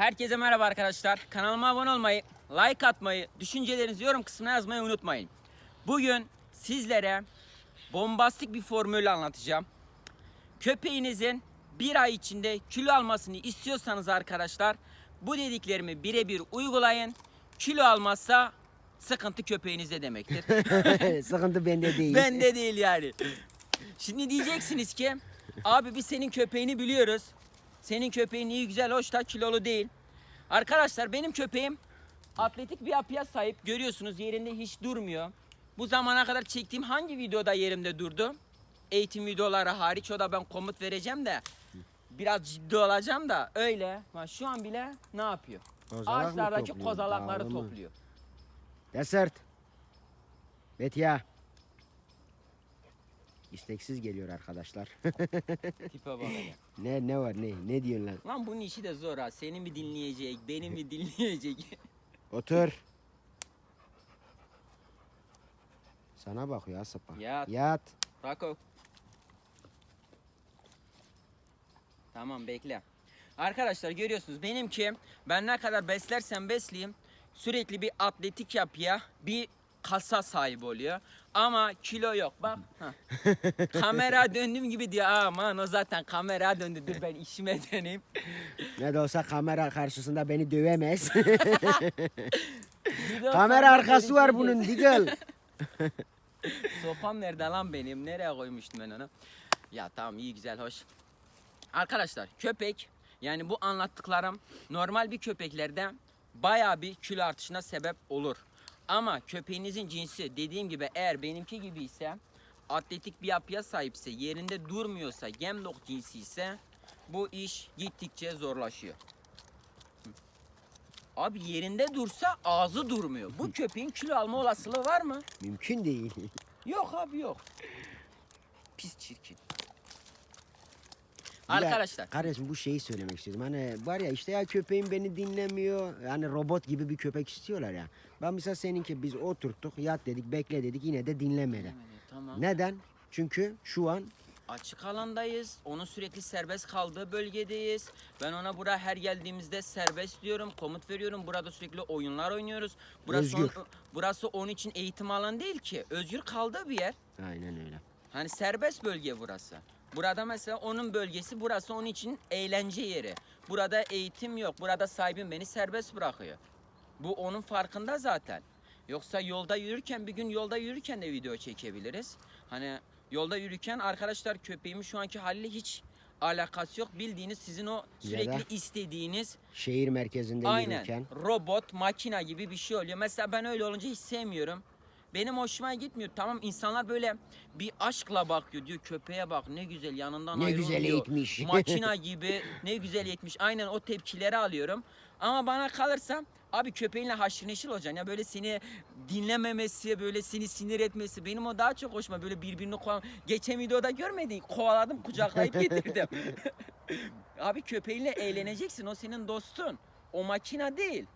Herkese merhaba arkadaşlar. Kanalıma abone olmayı, like atmayı, düşüncelerinizi yorum kısmına yazmayı unutmayın. Bugün sizlere bombastik bir formül anlatacağım. Köpeğinizin bir ay içinde kilo almasını istiyorsanız arkadaşlar bu dediklerimi birebir uygulayın. Kilo almazsa sıkıntı köpeğinizde demektir. Sıkıntı bende değil. Bende değil yani. Şimdi diyeceksiniz ki abi biz senin köpeğini biliyoruz. Senin köpeğin iyi güzel hoş da kilolu değil. Arkadaşlar benim köpeğim atletik bir yapıya sahip. Görüyorsunuz yerinde hiç durmuyor. Bu zamana kadar çektiğim hangi videoda yerimde durdu? Eğitim videoları hariç o da ben komut vereceğim de biraz ciddi olacağım da öyle. Bak şu an bile ne yapıyor? Kozalak mı Ağaçlardaki topluyor, kozalakları dağılımı? topluyor. Desert. Betya. İsteksiz geliyor arkadaşlar. Tipe bak hele. Ne ne var ne ne diyorsun lan? Lan bunun işi de zor ha. Senin mi dinleyecek, benim mi dinleyecek? Otur. Sana bakıyor Asapa. Yat. Yat. Rako. Tamam bekle. Arkadaşlar görüyorsunuz benimki ben ne kadar beslersem besleyeyim sürekli bir atletik yapıya bir kasa sahibi oluyor. Ama kilo yok bak. kamera döndüğüm gibi diyor aman o zaten kamera döndü dur ben işime döneyim. Ne de olsa kamera karşısında beni dövemez. Kamera arkası var bunun Diggle. Sopam nerede lan benim? Nereye koymuştum ben onu? Ya tamam iyi güzel hoş. Arkadaşlar köpek yani bu anlattıklarım normal bir köpeklerde bayağı bir kilo artışına sebep olur. Ama köpeğinizin cinsi dediğim gibi eğer benimki gibi ise atletik bir yapıya sahipse yerinde durmuyorsa gemdok cinsi ise bu iş gittikçe zorlaşıyor. Abi yerinde dursa ağzı durmuyor. Bu köpeğin kilo alma olasılığı var mı? Mümkün değil. Yok abi yok. Pis çirkin. Bir de Arkadaşlar Kardeşim bu şeyi söylemek istedim. Hani var ya işte ya köpeğim beni dinlemiyor. Yani robot gibi bir köpek istiyorlar ya. Ben mesela seninki biz oturttuk yat dedik bekle dedik yine de dinlemedi. tamam. Neden? Çünkü şu an Açık alandayız. Onun sürekli serbest kaldığı bölgedeyiz. Ben ona buraya her geldiğimizde serbest diyorum. Komut veriyorum. Burada sürekli oyunlar oynuyoruz. Burası, Özgür. on- burası onun için eğitim alanı değil ki. Özgür kaldığı bir yer. aynen öyle. Hani serbest bölge burası. Burada mesela onun bölgesi burası onun için eğlence yeri. Burada eğitim yok. Burada sahibim beni serbest bırakıyor. Bu onun farkında zaten. Yoksa yolda yürürken bir gün yolda yürürken de video çekebiliriz. Hani yolda yürürken arkadaşlar köpeğimin şu anki haliyle hiç alakası yok. Bildiğiniz sizin o sürekli da istediğiniz Şehir merkezinde aynen yürürken robot, makina gibi bir şey oluyor. Mesela ben öyle olunca hiç sevmiyorum. Benim hoşuma gitmiyor. Tamam insanlar böyle bir aşkla bakıyor diyor köpeğe bak ne güzel yanından Ne ayrılmıyor. güzel eğitmiş. Makina gibi ne güzel eğitmiş. Aynen o tepkileri alıyorum. Ama bana kalırsa abi köpeğinle haşır neşir olacaksın. Ya böyle seni dinlememesi, böyle seni sinir etmesi benim o daha çok hoşuma. Böyle birbirini kovan. Geçen videoda görmedin. Kovaladım, kucaklayıp getirdim. abi köpeğinle eğleneceksin. O senin dostun. O makina değil.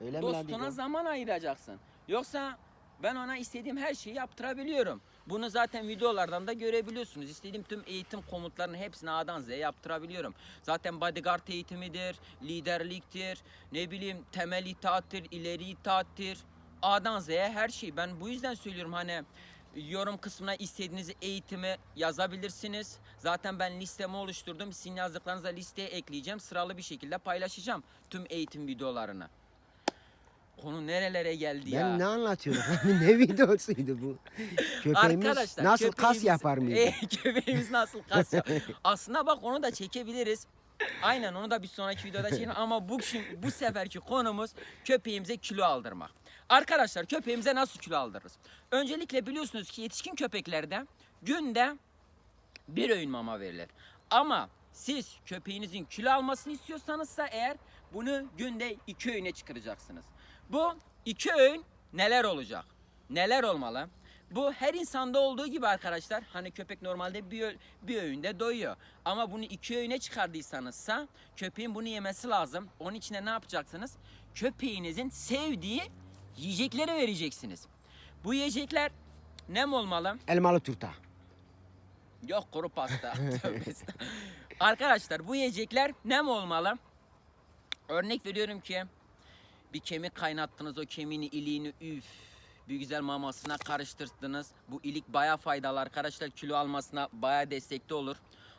öyle mi Dostuna Diggle? zaman ayıracaksın. Yoksa ben ona istediğim her şeyi yaptırabiliyorum. Bunu zaten videolardan da görebiliyorsunuz. İstediğim tüm eğitim komutlarını hepsini A'dan Z'ye yaptırabiliyorum. Zaten bodyguard eğitimidir, liderliktir, ne bileyim temel itaattir, ileri itaattir. A'dan Z'ye her şey. Ben bu yüzden söylüyorum hani yorum kısmına istediğiniz eğitimi yazabilirsiniz. Zaten ben listemi oluşturdum. Sizin yazdıklarınızı listeye ekleyeceğim. Sıralı bir şekilde paylaşacağım tüm eğitim videolarını. Konu nerelere geldi ya? Ben ne anlatıyorum? ne videosuydu bu? Köpeğimiz Arkadaşlar nasıl kas köpeğimiz- yapar mıydı? E, köpeğimiz nasıl kas yapar? Aslında bak onu da çekebiliriz. Aynen onu da bir sonraki videoda çekelim ama bu bu seferki konumuz köpeğimize kilo aldırmak. Arkadaşlar köpeğimize nasıl kilo aldırırız? Öncelikle biliyorsunuz ki yetişkin köpeklerde günde bir öğün mama verilir. Ama siz köpeğinizin kilo almasını istiyorsanızsa eğer bunu günde iki öğüne çıkaracaksınız. Bu iki öğün neler olacak? Neler olmalı? Bu her insanda olduğu gibi arkadaşlar hani köpek normalde bir, bir öğünde doyuyor. Ama bunu iki öğüne çıkardıysanızsa köpeğin bunu yemesi lazım. Onun içine ne yapacaksınız? Köpeğinizin sevdiği yiyecekleri vereceksiniz. Bu yiyecekler ne olmalı? Elmalı turta. Yok kuru pasta. Arkadaşlar bu yiyecekler ne olmalı? Örnek veriyorum ki bir kemik kaynattınız o kemiğini iliğini üf bir güzel mamasına karıştırdınız. Bu ilik baya faydalı arkadaşlar kilo almasına baya destekli olur.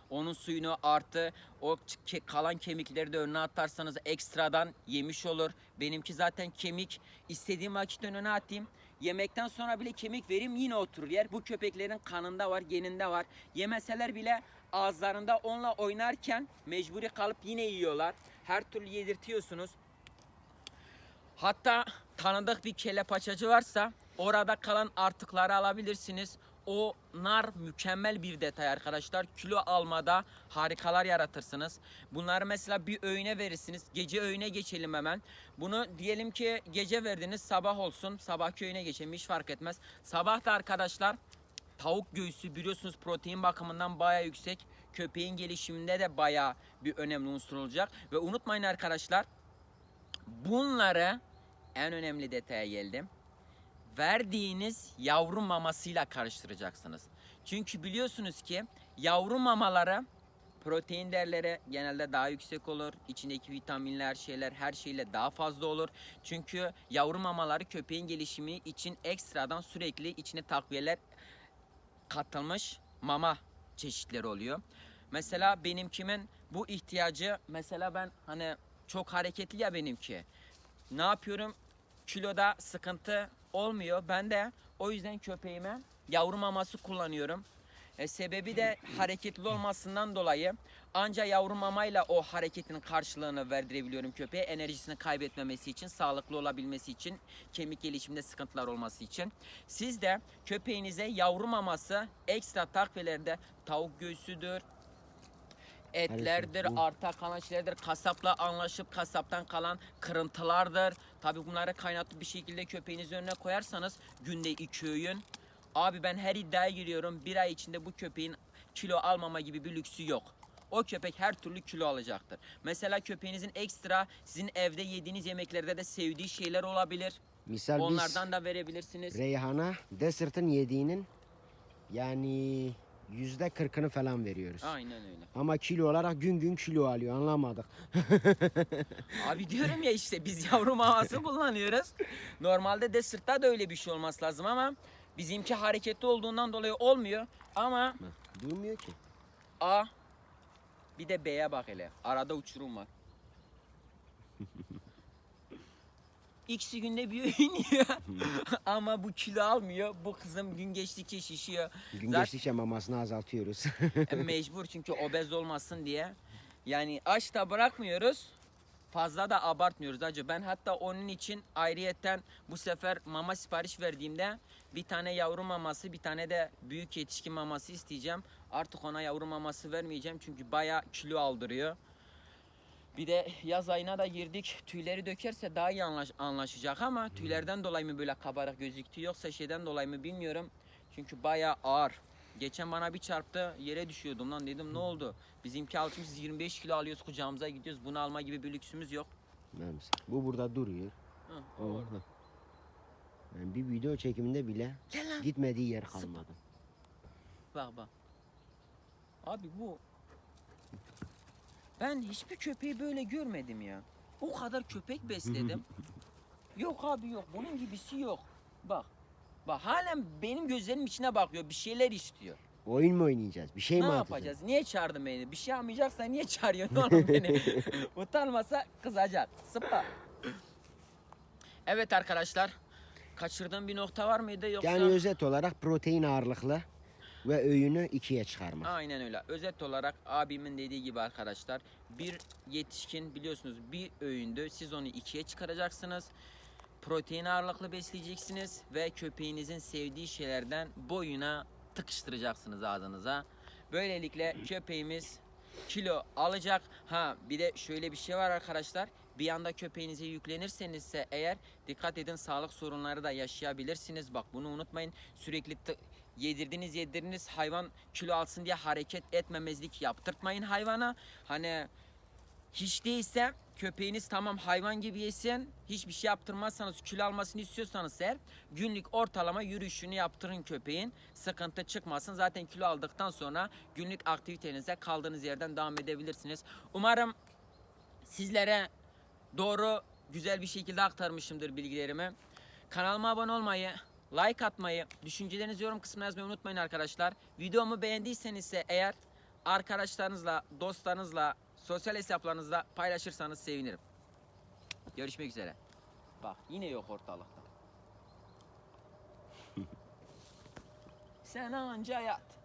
Onun suyunu artı o kalan kemikleri de önüne atarsanız ekstradan yemiş olur. Benimki zaten kemik istediğim vakit önüne atayım. Yemekten sonra bile kemik verim yine oturur yer. Bu köpeklerin kanında var, geninde var. Yemeseler bile ağızlarında onunla oynarken mecburi kalıp yine yiyorlar. Her türlü yedirtiyorsunuz. Hatta tanıdık bir kelepaçacı varsa orada kalan artıkları alabilirsiniz. O nar mükemmel bir detay arkadaşlar. Kilo almada harikalar yaratırsınız. Bunları mesela bir öğüne verirsiniz. Gece öğüne geçelim hemen. Bunu diyelim ki gece verdiniz sabah olsun. Sabahki öğüne geçelim hiç fark etmez. Sabah da arkadaşlar tavuk göğsü biliyorsunuz protein bakımından baya yüksek. Köpeğin gelişiminde de baya bir önemli unsur olacak. Ve unutmayın arkadaşlar bunları en önemli detaya geldim. Verdiğiniz yavru mamasıyla karıştıracaksınız. Çünkü biliyorsunuz ki yavru mamaları protein değerleri genelde daha yüksek olur. İçindeki vitaminler, şeyler her şeyle daha fazla olur. Çünkü yavru mamaları köpeğin gelişimi için ekstradan sürekli içine takviyeler katılmış mama çeşitleri oluyor. Mesela benimkimin bu ihtiyacı mesela ben hani çok hareketli ya benimki. Ne yapıyorum? Kiloda sıkıntı olmuyor. Ben de o yüzden köpeğime yavru maması kullanıyorum. E, sebebi de hareketli olmasından dolayı anca yavru mamayla o hareketin karşılığını verdirebiliyorum köpeğe. Enerjisini kaybetmemesi için, sağlıklı olabilmesi için, kemik gelişiminde sıkıntılar olması için. Siz de köpeğinize yavru maması ekstra takviyelerde tavuk göğsüdür, etlerdir, arta kalan şeylerdir. Kasapla anlaşıp kasaptan kalan kırıntılardır. Tabii bunları kaynatıp bir şekilde köpeğinizin önüne koyarsanız günde iki öğün. Abi ben her iddiaya giriyorum. Bir ay içinde bu köpeğin kilo almama gibi bir lüksü yok. O köpek her türlü kilo alacaktır. Mesela köpeğinizin ekstra sizin evde yediğiniz yemeklerde de sevdiği şeyler olabilir. Misal Onlardan da verebilirsiniz. Reyhan'a Desert'ın yediğinin yani yüzde kırkını falan veriyoruz. Aynen öyle. Ama kilo olarak gün gün kilo alıyor anlamadık. Abi diyorum ya işte biz yavru maması kullanıyoruz. Normalde Desert'ta da öyle bir şey olması lazım ama bizimki hareketli olduğundan dolayı olmuyor. Ama Durmuyor ki. A bir de B'ye bak hele. Arada uçurum var. İkisi günde bir öğün yiyor. ama bu kilo almıyor. Bu kızım gün geçtikçe şişiyor. Gün Zaten- geçtikçe mamasını azaltıyoruz. E, mecbur çünkü obez olmasın diye. Yani aç da bırakmıyoruz. Fazla da abartmıyoruz acı. Ben hatta onun için ayrıyetten bu sefer mama sipariş verdiğimde bir tane yavru maması, bir tane de büyük yetişkin maması isteyeceğim. Artık ona yavru maması vermeyeceğim çünkü baya kilo aldırıyor. Bir de yaz ayına da girdik. Tüyleri dökerse daha iyi anlaş- anlaşacak ama tüylerden dolayı mı böyle kabarık gözüktü yoksa şeyden dolayı mı bilmiyorum. Çünkü baya ağır. Geçen bana bir çarptı yere düşüyordum lan dedim ne oldu? Bizimki alçımız 25 kilo alıyoruz kucağımıza gidiyoruz. Bunu alma gibi bir lüksümüz yok. Memsi. Bu burada duruyor. Hı, O orada. Yani bir video çekiminde bile Gel lan. gitmediği yer kalmadı. Bak bak. Abi bu ben hiçbir köpeği böyle görmedim ya. O kadar köpek besledim. yok abi yok. Bunun gibisi yok. Bak. Bak halen benim gözlerimin içine bakıyor. Bir şeyler istiyor. Oyun mu oynayacağız? Bir şey ne mi yapacağız? atacağız? Niye çağırdın beni? Bir şey yapmayacaksan niye çağırıyorsun oğlum beni? Utanmasa kızacak. Sıpa. Evet arkadaşlar. Kaçırdığım bir nokta var mıydı yoksa? Yani özet olarak protein ağırlıklı ve öğünü ikiye çıkarmak. Aynen öyle. Özet olarak abimin dediği gibi arkadaşlar bir yetişkin biliyorsunuz bir öğündü. Siz onu ikiye çıkaracaksınız. Protein ağırlıklı besleyeceksiniz ve köpeğinizin sevdiği şeylerden boyuna tıkıştıracaksınız ağzınıza. Böylelikle köpeğimiz kilo alacak. Ha bir de şöyle bir şey var arkadaşlar. Bir anda köpeğinize yüklenirsenizse eğer dikkat edin sağlık sorunları da yaşayabilirsiniz. Bak bunu unutmayın. Sürekli yedirdiniz yedirdiniz hayvan kilo alsın diye hareket etmemezlik yaptırtmayın hayvana. Hani hiç değilse köpeğiniz tamam hayvan gibi yesin. Hiçbir şey yaptırmazsanız kilo almasını istiyorsanız eğer günlük ortalama yürüyüşünü yaptırın köpeğin. Sıkıntı çıkmasın. Zaten kilo aldıktan sonra günlük aktivitenize kaldığınız yerden devam edebilirsiniz. Umarım sizlere doğru, güzel bir şekilde aktarmışımdır bilgilerimi. Kanalıma abone olmayı, like atmayı, düşüncelerinizi yorum kısmına yazmayı unutmayın arkadaşlar. Videomu beğendiyseniz ise eğer arkadaşlarınızla, dostlarınızla, sosyal hesaplarınızda paylaşırsanız sevinirim. Görüşmek üzere. Bak yine yok ortalıkta. Sen anca yat.